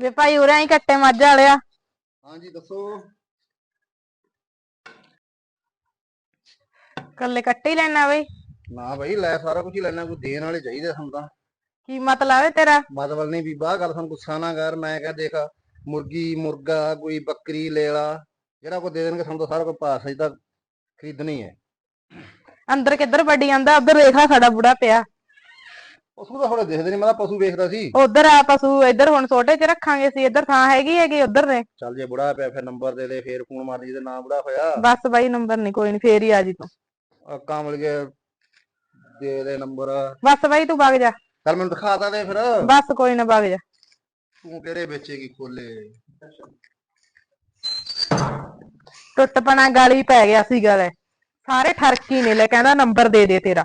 ਵੇ ਭਾਈ ਉਰੇ ਹੀ ਕੱਟੇ ਮੱਝ ਵਾਲਿਆ। ਹਾਂਜੀ ਦੱਸੋ। ਕੱਲੇ ਕੱਟੇ ਹੀ ਲੈਣਾ ਬਈ। ਨਾ ਬਈ ਲੈ ਸਾਰਾ ਕੁਝ ਹੀ ਲੈਣਾ ਕੋਈ ਦੇਣ ਵਾਲੇ ਚਾਹੀਦੇ ਸਾਨੂੰ ਤਾਂ। ਕੀ ਮਤਲਬ ਹੈ ਤੇਰਾ? ਮਤਲਬ ਨਹੀਂ ਬੀਬਾ ਗੱਲ ਸਾਨੂੰ ਗੁੱਸਾ ਨਾ ਕਰ ਮੈਂ ਕਿਹਾ ਦੇਖ ਮੁਰਗੀ ਮੁਰਗਾ ਕੋਈ ਬੱਕਰੀ ਲੇਲਾ ਜਿਹੜਾ ਕੋਈ ਦੇ ਦੇਣਗੇ ਸਾਨੂੰ ਤਾਂ ਸਾਰਾ ਕੁਝ ਪਾਸ ਅਸੀਂ ਤਾਂ ਖਰੀਦਣੀ ਹੈ। ਅੰਦਰ ਕਿੱਧਰ ਵੱਡੀ ਜਾਂਦਾ ਉਧਰ ਦੇਖਾ ਖੜਾ ਬੁੜਾ ਪਿਆ। ਪਸ਼ੂ ਤਾਂ ਥੋੜੇ ਦੇਖਦੇ ਨਹੀਂ ਮੈਂ ਤਾਂ ਪਸ਼ੂ ਵੇਖਦਾ ਸੀ। ਉਧਰ ਆ ਪਸ਼ੂ ਇੱਧਰ ਹੁਣ ਛੋਟੇ ਚ ਰੱਖਾਂਗੇ ਸੀ ਇੱਧਰ ਥਾਂ ਹੈਗੀ ਹੈਗੀ ਉਧਰ ਨੇ ਚੱਲ ਜੇ ਬੁੜਾ ਪਿਆ ਫਿਰ ਨੰਬਰ ਦੇ ਦੇ ਫੇਰ ਫੋਨ ਮਾਰ ਜਿਹਦੇ ਨਾਮ ਬੁੜਾ ਹੋਇਆ। ਬਸ ਬਾਈ ਨੰਬਰ ਨਹੀਂ ਕੋਈ ਨਹੀਂ ਫੇਰ ਹੀ ਆ ਜੀ ਤੂੰ। ਆਹ ਕਾਮਲ ਕੇ ਦੇ ਦੇ ਨੰਬਰ। ਬਸ ਬਾਈ ਤੂੰ ਵਗ ਜਾ। ਚੱਲ ਮੈਨੂੰ ਦਿਖਾ ਤਾ ਦੇ ਫਿਰ। ਬਸ ਕੋਈ ਨਾ ਵਗ ਜਾ। ਤੂੰ ਕਿਹੜੇ ਵੇਚੇਗੀ ਖੋਲੇ? ਟੁੱਟ ਪਣਾ ਗਾਲੀ ਪੈ ਗਿਆ ਸੀ ਗਲੇ ਸਾਰੇ ਠਰਕੀ ਨੇ ਲੈ ਕਹਿੰਦਾ ਨੰਬਰ ਦੇ ਦੇ ਤੇਰਾ।